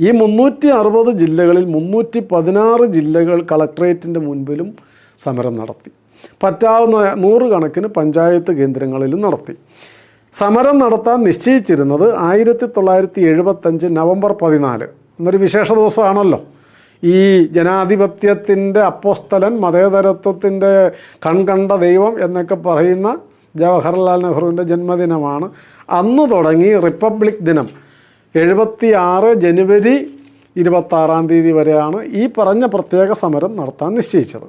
ഈ മുന്നൂറ്റി അറുപത് ജില്ലകളിൽ മുന്നൂറ്റി പതിനാറ് ജില്ലകൾ കളക്ട്രേറ്റിന്റെ മുൻപിലും സമരം നടത്തി. പറ്റാവുന്ന നൂറുകണക്കിന് പഞ്ചായത്ത് കേന്ദ്രങ്ങളിലും നടത്തി. സമരം നടത്താൻ നിശ്ചയിച്ചിരുന്നത് ആയിരത്തി തൊള്ളായിരത്തി എഴുപത്തഞ്ച് നവംബർ പതിനാല്. എന്നൊരു വിശേഷ ദിവസമാണല്ലോ. ഈ ജനാധിപത്യത്തിന്റെ അപ്പോസ്തലൻ മതേതരത്വത്തിന്റെ കൺകണ്ട ദൈവം എന്നൊക്കെ പറയുന്ന ജവഹർലാൽ നെഹ്റുവിന്റെ ജന്മദിനമാണ്. അന്ന് തുടങ്ങി റിപ്പബ്ലിക് ദിനം. എഴുപത്തി ആറ് ജനുവരി ഇരുപത്താറാം തീയതി വരെയാണ് ഈ പറഞ്ഞ പ്രത്യേക സമരം നടത്താൻ നിശ്ചയിച്ചത്.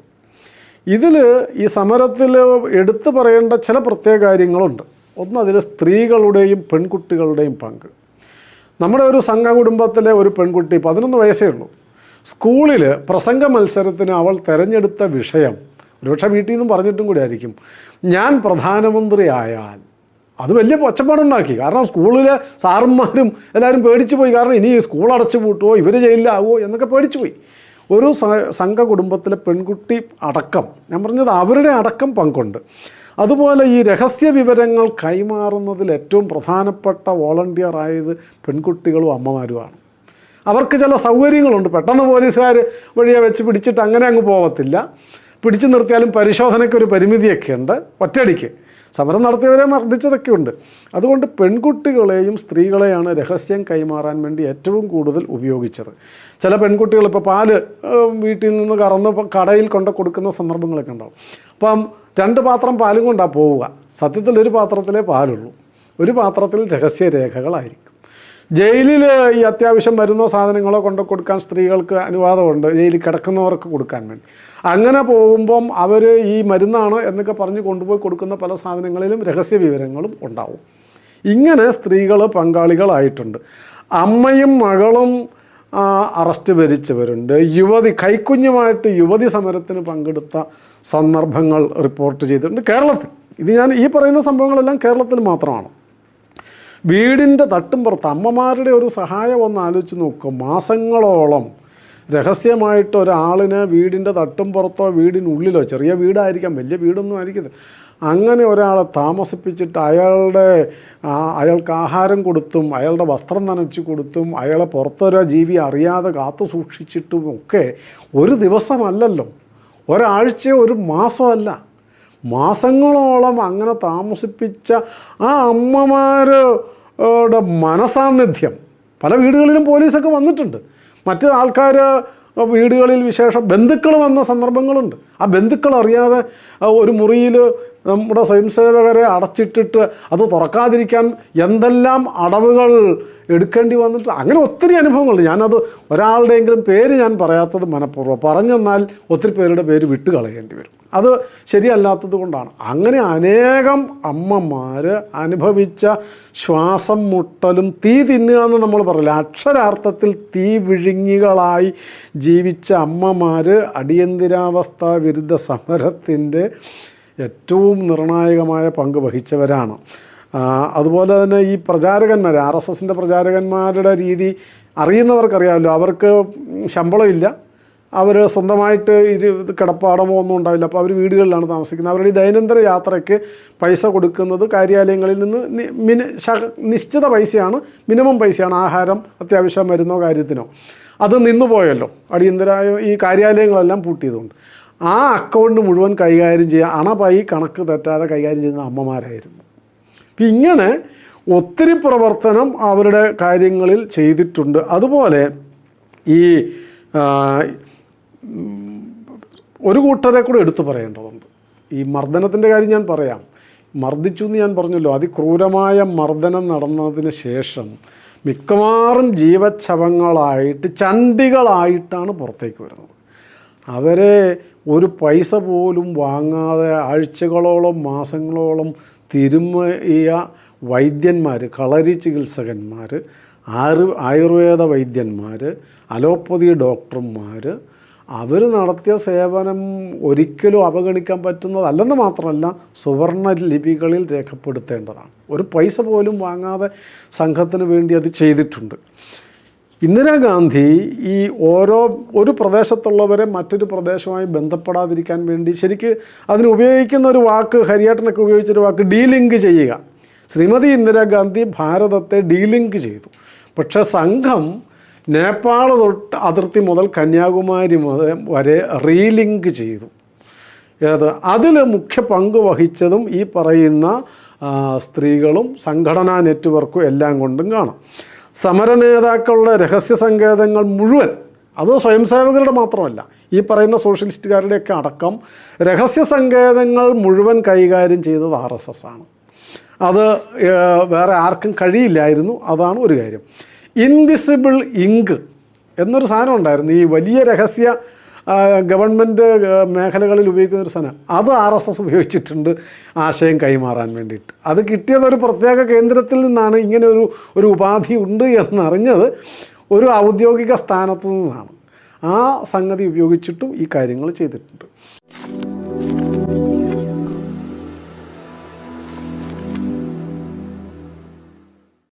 ഇതിൽ ഈ സമരത്തിൽ എടുത്തു പറയേണ്ട ചില പ്രത്യേക കാര്യങ്ങളുണ്ട്. ഒന്ന് അതിൽ സ്ത്രീകളുടെയും പെൺകുട്ടികളുടെയും പങ്ക്. നമ്മുടെ ഒരു സംഘ കുടുംബത്തിലെ ഒരു പെൺകുട്ടി പതിനൊന്ന് വയസ്സേ ഉള്ളൂ. സ്കൂളിൽ പ്രസംഗ മത്സരത്തിന് അവൾ തിരഞ്ഞെടുത്ത വിഷയം ഒരുപക്ഷെ വീട്ടിൽ നിന്നും പറഞ്ഞിട്ടും കൂടി ആയിരിക്കും ഞാൻ പ്രധാനമന്ത്രി ആയാൽ അത് വലിയ ഒച്ചപ്പാടുണ്ടാക്കി കാരണം സ്കൂളിലെ സാറന്മാരും എല്ലാവരും പേടിച്ചു പോയി. കാരണം ഇനി സ്കൂൾ അടച്ചു പൂട്ടുമോ ഇവർ ജയിലിലാവുമോ എന്നൊക്കെ പേടിച്ചു പോയി. ഒരു സംഘ കുടുംബത്തിലെ പെൺകുട്ടി അടക്കം ഞാൻ പറഞ്ഞത് അവരുടെ അടക്കം പങ്കുണ്ട്. അതുപോലെ ഈ രഹസ്യ വിവരങ്ങൾ കൈമാറുന്നതിൽ ഏറ്റവും പ്രധാനപ്പെട്ട വോളണ്ടിയർ ആയത് പെൺകുട്ടികളും അമ്മമാരുമാണ്. അവർക്ക് ചില സൗകര്യങ്ങളുണ്ട്. പെട്ടെന്ന് പോലീസുകാർ വഴിയെ വെച്ച് പിടിച്ചിട്ട് അങ്ങനെ അങ്ങ് പോകത്തില്ല പിടിച്ചു നിർത്തിയാലും പരിശോധനയ്ക്ക് ഒരു പരിമിതിയൊക്കെ ഉണ്ട് ഒറ്റയടിക്ക്. സമരം നടത്തിയവരെ മർദ്ദിച്ചതൊക്കെ ഉണ്ട്. അതുകൊണ്ട് പെൺകുട്ടികളെയും സ്ത്രീകളെയാണ് രഹസ്യം കൈമാറാൻ വേണ്ടി ഏറ്റവും കൂടുതൽ ഉപയോഗിച്ചത്. ചില പെൺകുട്ടികൾ ഇപ്പോൾ പാൽ വീട്ടിൽ നിന്ന് കറന്ന് കടയിൽ കൊണ്ട് കൊടുക്കുന്ന സന്ദർഭങ്ങളൊക്കെ ഉണ്ടാവും. അപ്പം രണ്ട് പാത്രം പാലും കൊണ്ടാണ് പോവുക. സത്യത്തിൽ ഒരു പാത്രത്തിലേ പാലുള്ളൂ. ഒരു പാത്രത്തിൽ രഹസ്യരേഖകളായിരിക്കും. ജയിലിൽ ഈ അത്യാവശ്യം മരുന്നോ സാധനങ്ങളോ കൊണ്ട് കൊടുക്കാൻ സ്ത്രീകൾക്ക് അനുവാദമുണ്ട്. ജയിലിൽ കിടക്കുന്നവർക്ക് കൊടുക്കാൻ വേണ്ടി. അങ്ങനെ പോകുമ്പം അവർ ഈ മരുന്നാണ് എന്നൊക്കെ പറഞ്ഞ് കൊണ്ടുപോയി കൊടുക്കുന്ന പല സാധനങ്ങളിലും രഹസ്യ വിവരങ്ങളും ഉണ്ടാവും. ഇങ്ങനെ സ്ത്രീകൾ പങ്കാളികളായിട്ടുണ്ട്. അമ്മയും മകളും അറസ്റ്റ് ഭരിച്ചവരുണ്ട്. യുവതി കൈക്കുഞ്ഞുമായിട്ട് യുവതി സമരത്തിന് പങ്കെടുത്ത സന്ദർഭങ്ങൾ റിപ്പോർട്ട് ചെയ്തിട്ടുണ്ട് കേരളത്തിൽ. ഇത് ഞാൻ ഈ പറയുന്ന സംഭവങ്ങളെല്ലാം കേരളത്തിൽ മാത്രമാണ്. വീടിന്റെ തട്ടും പുറത്ത് അമ്മമാരുടെ ഒരു സഹായം ഒന്ന് ആലോചിച്ച് നോക്കുക മാസങ്ങളോളം രഹസ്യമായിട്ട് ഒരാളിനെ വീടിന്റെ തട്ടും പുറത്തോ വീടിനുള്ളിലോ ചെറിയ വീടായിരിക്കാം വലിയ വീടൊന്നും ആയിരിക്കില്ല. അങ്ങനെ ഒരാളെ താമസിപ്പിച്ചിട്ട് അയാളുടെ അയാൾക്ക് ആഹാരം കൊടുത്തും അയാളുടെ വസ്ത്രം നനച്ചു കൊടുത്തും അയാളെ പുറത്തൊരു ജീവി അറിയാതെ കാത്തു സൂക്ഷിച്ചിട്ടും ഒക്കെ ഒരു ദിവസമല്ലല്ലോ. ഒരാഴ്ചയോ ഒരു മാസമല്ല. മാസങ്ങളോളം അങ്ങനെ താമസിപ്പിച്ച ആ അമ്മമാരുടെ മനസാന്നിധ്യം. പല വീടുകളിലും പോലീസൊക്കെ വന്നിട്ടുണ്ട്. മറ്റ് ആൾക്കാർ വീടുകളിൽ വിശേഷം ബന്ധുക്കൾ വന്ന സന്ദർഭങ്ങളുണ്ട്. ആ ബന്ധുക്കൾ അറിയാതെ ഒരു മുറിയിൽ നമ്മുടെ സ്വയംസേവകരെ അടച്ചിട്ടിട്ട് അത് തുറക്കാതിരിക്കാൻ എന്തെല്ലാം അടവുകൾ എടുക്കേണ്ടി വന്നിട്ട് അങ്ങനെ ഒത്തിരി അനുഭവങ്ങളുണ്ട്. ഞാനത് ഒരാളുടെയെങ്കിലും പേര് ഞാൻ പറയാത്തത് മനഃപൂർവം പറഞ്ഞെന്നാൽ ഒത്തിരി പേരുടെ പേര് വിട്ട് കളയേണ്ടി വരും. അത് ശരിയല്ലാത്തത് കൊണ്ടാണ്. അങ്ങനെ അനേകം അമ്മമാർ അനുഭവിച്ച ശ്വാസം മുട്ടലും തീ തിന്നുക എന്ന് നമ്മൾ പറയില്ല. അക്ഷരാർത്ഥത്തിൽ തീ വിഴുങ്ങികളായി ജീവിച്ച അമ്മമാർ അടിയന്തിരാവസ്ഥ വിരുദ്ധ സമരത്തിന്റെ ഏറ്റവും നിർണായകമായ പങ്ക് വഹിച്ചവരാണ്. അതുപോലെ തന്നെ ഈ പ്രചാരകന്മാർ ആർ എസ് എസിന്റെ പ്രചാരകന്മാരുടെ രീതി അറിയുന്നവർക്കറിയാമല്ലോ. അവർക്ക് ശമ്പളമില്ല. അവർ സ്വന്തമായിട്ട് ഇരു കിടപ്പാടമോ ഒന്നും ഉണ്ടാവില്ല. അപ്പോൾ അവർ വീടുകളിലാണ് താമസിക്കുന്നത്. അവരുടെ ദൈനംദിന യാത്രയ്ക്ക് പൈസ കൊടുക്കുന്നത് കാര്യാലയങ്ങളിൽ നിന്ന് മിനി നിശ്ചിത പൈസയാണ് മിനിമം പൈസയാണ് ആഹാരം അത്യാവശ്യം വരുന്നോ കാര്യത്തിനോ. അത് നിന്നുപോയല്ലോ. അടിയന്തരായ ഈ കാര്യാലയങ്ങളെല്ലാം പൂട്ടിയതുകൊണ്ട്. ആ അക്കൗണ്ട് മുഴുവൻ കൈകാര്യം ചെയ്യുക അണപായി കണക്ക് തെറ്റാതെ കൈകാര്യം ചെയ്യുന്ന അമ്മമാരായിരുന്നു. അപ്പം ഇങ്ങനെ ഒത്തിരി പ്രവർത്തനം അവരുടെ കാര്യങ്ങളിൽ ചെയ്തിട്ടുണ്ട്. അതുപോലെ ഈ ഒരു കൂട്ടരെ കൂടെ എടുത്തു പറയേണ്ടതുണ്ട്. ഈ മർദ്ദനത്തിന്റെ കാര്യം ഞാൻ പറയാം. മർദ്ദിച്ചു എന്ന് ഞാൻ പറഞ്ഞല്ലോ. അതിക്രൂരമായ മർദ്ദനം നടന്നതിന് ശേഷം മിക്കവാറും ജീവച്ഛവങ്ങളായിട്ട് ചണ്ടികളായിട്ടാണ് പുറത്തേക്ക് വരുന്നത്. അവരെ ഒരു പൈസ പോലും വാങ്ങാതെ ആഴ്ചകളോളം മാസങ്ങളോളം തിരുമയ വൈദ്യന്മാർ കളരി ചികിത്സകന്മാർ ആയു ആയുർവേദ വൈദ്യന്മാർ അലോപ്പതി ഡോക്ടർമാർ അവർ നടത്തിയ സേവനം ഒരിക്കലും അവഗണിക്കാൻ പറ്റുന്നതല്ലെന്ന് മാത്രമല്ല സുവർണ ലിപികളിൽ രേഖപ്പെടുത്തേണ്ടതാണ്. ഒരു പൈസ പോലും വാങ്ങാതെ സംഘത്തിന് വേണ്ടി അത് ചെയ്തിട്ടുണ്ട്. ഇന്ദിരാഗാന്ധി ഈ ഓരോ ഒരു പ്രദേശത്തുള്ളവരെ മറ്റൊരു പ്രദേശവുമായി ബന്ധപ്പെടാതിരിക്കാൻ വേണ്ടി ശരിക്ക് അതിന് ഉപയോഗിക്കുന്ന ഒരു വാക്ക് ഹരിയാട്ടനൊക്കെ ഉപയോഗിച്ചൊരു വാക്ക് ഡീലിങ്ക് ചെയ്യുക. ശ്രീമതി ഇന്ദിരാഗാന്ധി ഭാരതത്തെ ഡീലിങ്ക് ചെയ്തു. പക്ഷേ സംഘം നേപ്പാൾ തൊട്ട് അതിർത്തി മുതൽ കന്യാകുമാരി മുതൽ വരെ റീലിങ്ക് ചെയ്തു. ഏത് അതിൽ മുഖ്യ പങ്ക് വഹിച്ചതും ഈ പറയുന്ന സ്ത്രീകളും സംഘടനാ നെറ്റ്വർക്കും എല്ലാം കൊണ്ടും കാണാം. സമര നേതാക്കളുടെ രഹസ്യ സങ്കേതങ്ങൾ മുഴുവൻ അത് സ്വയം സേവകരുടെ മാത്രമല്ല ഈ പറയുന്ന സോഷ്യലിസ്റ്റുകാരുടെയൊക്കെ അടക്കം രഹസ്യ സങ്കേതങ്ങൾ മുഴുവൻ കൈകാര്യം ചെയ്തത് ആർ എസ് എസ് ആണ്. അത് വേറെ ആർക്കും കഴിയില്ലായിരുന്നു. അതാണ് ഒരു കാര്യം. ഇൻവിസിബിൾ ഇങ്ക് എന്നൊരു സാധനം ഉണ്ടായിരുന്നു. ഈ വലിയ രഹസ്യ ഗവൺമെന്റ് മേഖലകളിൽ ഉപയോഗിക്കുന്ന ഒരു സാധനം. അത് ആർ എസ് എസ് ഉപയോഗിച്ചിട്ടുണ്ട് ആശയം കൈമാറാൻ വേണ്ടിയിട്ട്. അത് കിട്ടിയത് ഒരു പ്രത്യേക കേന്ദ്രത്തിൽ നിന്നാണ്. ഇങ്ങനെ ഒരു ഒരു ഉപാധി ഉണ്ട് എന്നറിഞ്ഞത് ഒരു ഔദ്യോഗിക സ്ഥാനത്തു നിന്നാണ്. ആ സംഗതി ഉപയോഗിച്ചിട്ടും ഈ കാര്യങ്ങൾ ചെയ്തിട്ടുണ്ട്.